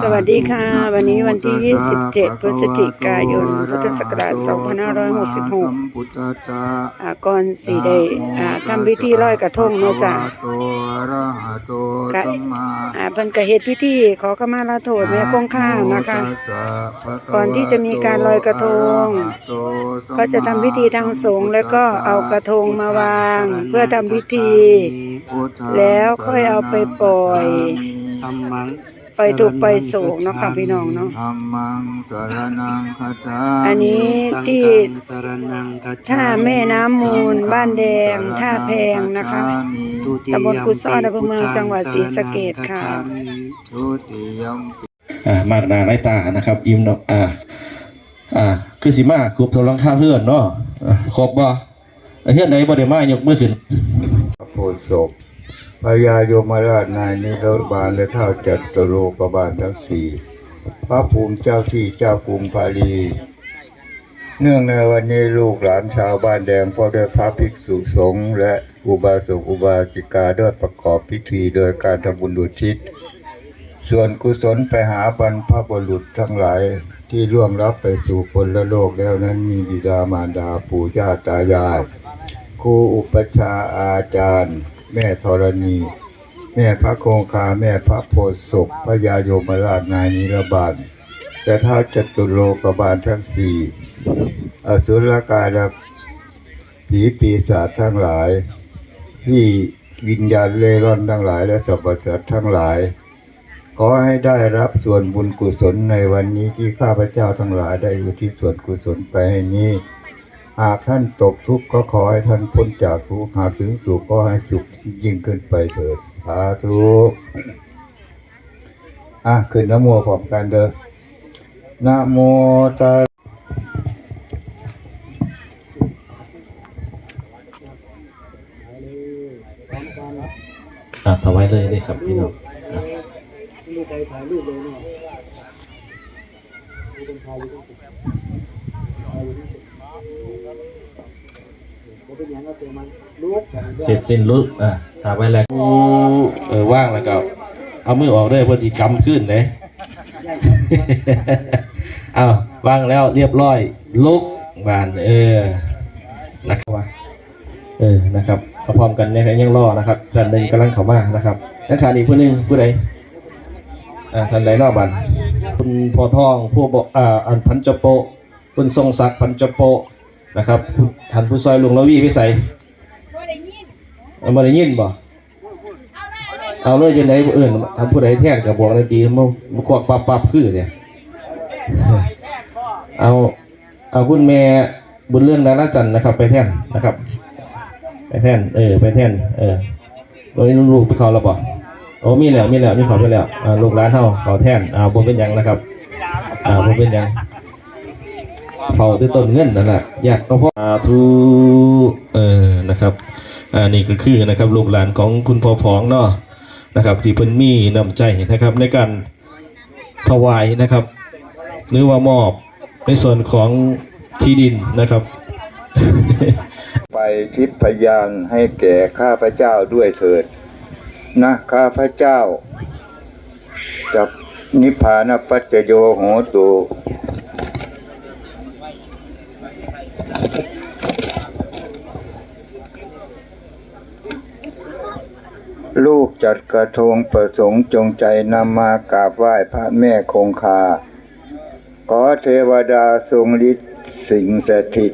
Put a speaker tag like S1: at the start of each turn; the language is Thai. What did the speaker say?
S1: สวัสดีค่ะ วันนี้วันที่ 27 พฤศจิกายน พุทธศักราช 2566
S2: พุทธตา
S1: อ่าก่อนสีได้อ่าทำพิธีลอยกระทงเนาะจ้ะ
S2: โตอะระหะโต
S1: กะ
S2: สัมมา
S1: อ่าเพิ่นก็เฮ็ดพิธีขอขมาลาโทษแม่คงค่านะคะ ก่อนที่จะมีการลอยกระทง ก็จะทำพิธีทางสงฆ์แล้วก็เอากระทงมาวาง เพื่อทำพิธี แล้วค่อยเอาไปปล่อย
S3: ธรรมัง
S1: ไปถูกข์ไปโศกเนาะค่ะพี่น้องเนาะ
S2: ธรรมังสรนังคัจฉามิ
S1: อันนี้ที่
S3: สังฆังสรนังคัจฉามิ
S1: ท่าแม่น้ำมูลบ้านแดงท่าแพงนะคะ
S3: ทุติ
S1: ตำบลกุศลอำเภอเมืองจังหวัดศรีสะเกษค่ะ
S2: ทุติยมปิ
S4: อ่ามากหนาไร้ตานะครับอิ่มเนาะอ่าอ่าคือสิมาครบทงหลังค่าเพื่อนเนาะอ่าครบบ่เฮือนใดบ่ได้มายกมือขึ้น
S2: พระโพธิ์ศพ พญายมราชนายนิรบาลและเท่าจัตโรกบาลทั้งสี่พระภูมิเจ้าที่เจ้ากรุงพาลี เนื่องในวันนี้ลูกหลานชาวบ้านแดงพ่อด้วยพระภิกษุสงฆ์และอุบาสกอุบาสิกาได้ประกอบพิธีโดยการทำบุญอุทิศ ส่วนกุศลไปหาบรรพบุรุษทั้งหลายที่ล่วงลับไปสู่คนละโลกแล้วนั้นมีบิดามารดาปู่ย่าตายาย รูอุปชาอาจารย์ แม่ธรณี แม่พระคงคาแม่พระโพธิศพพระยาโยมราชนายนิรบาลแต่ถ้าจตุโลกบาลทั้งสี่อสุรกายและผีปีศาจทั้งหลาย ที่วิญญาณเล่ร่อนทั้งหลายและสรรพสัตว์ทั้งหลาย ขอให้ได้รับส่วนบุญกุศลในวันนี้ที่ข้าพเจ้าทั้งหลายได้อุทิศส่วนกุศลไปให้นี้ หากท่านตกทุกข์ก็ขอให้ท่านพ้นจากทุกข์หากถึงสุขก็ให้สุขยิ่งขึ้นไปเถิดสาธุอะขึ้นนะโมพร้อมกันเด้อนะโมตัส
S4: อ่าถวายเลยเลยครับพี่น้องอะ
S3: มีใครถ่ายรูปเลยเนาะ เส
S4: ร็จสิ้นลุกอ่าถวายแล้วเออว่างแล้วก็เอามือออกเลยเพื่อสิกำขึ้นเลยเอาว่างแล้วเรียบร้อยลุกบานเออนะครับเออนะครับเอาพร้อมกันเนี่ยยังรอนะครับท่านหนึ่งกำลังเข้ามานะครับนักข่าวอีกผู้หนึ่งผู้ใดอ่าท่านใดรอบบันคุณพอทองผู้บอกอ่าอันพันจโป คุณทรงศักดิ์พันจโปะนะครับท่านผู้ซอยหลวงละวีพิสัยเอามาได้ยินบ่เอาเลยยังไงผู้อื่นทำผู้ใดแท่งกับบอกในทีมันมันกวักปับปับคือเนี่ยเอาเอาคุณแม่บุญเรื่องดาราจันนะครับ ไปแท่นนะครับ ไปแท่นเออไปแท่นเออวันนี้ลูกไปเขาแล้วป่ะโอ้มีแล้วมีแล้วมีเขาไปแล้วลูกร้านเฮาเขาแท่นอ่าบ่เป็นยังนะครับอ่าบ่เป็นยัง เฝ้าที่ต้นเงินนั่นแหละอยากต้องพ่อสาธุเออนะครับอ่านี่ก็คือนะครับลูกหลานของคุณพ่อผองเนาะนะครับที่เพิ่นมีน้ำใจนะครับในการถวายนะครับ หรือว่ามอบในส่วนของที่ดินนะครับ
S2: ไปทิพยานให้แก่ข้าพเจ้าด้วยเถิด นะข้าพเจ้าจับนิพพานปัจจโยโหตุ ลูกจัดกระทงประสงค์จงใจนำมากราบไหว้พระแม่คงคา ขอเทวดาทรงฤทธิ์สิงสถิต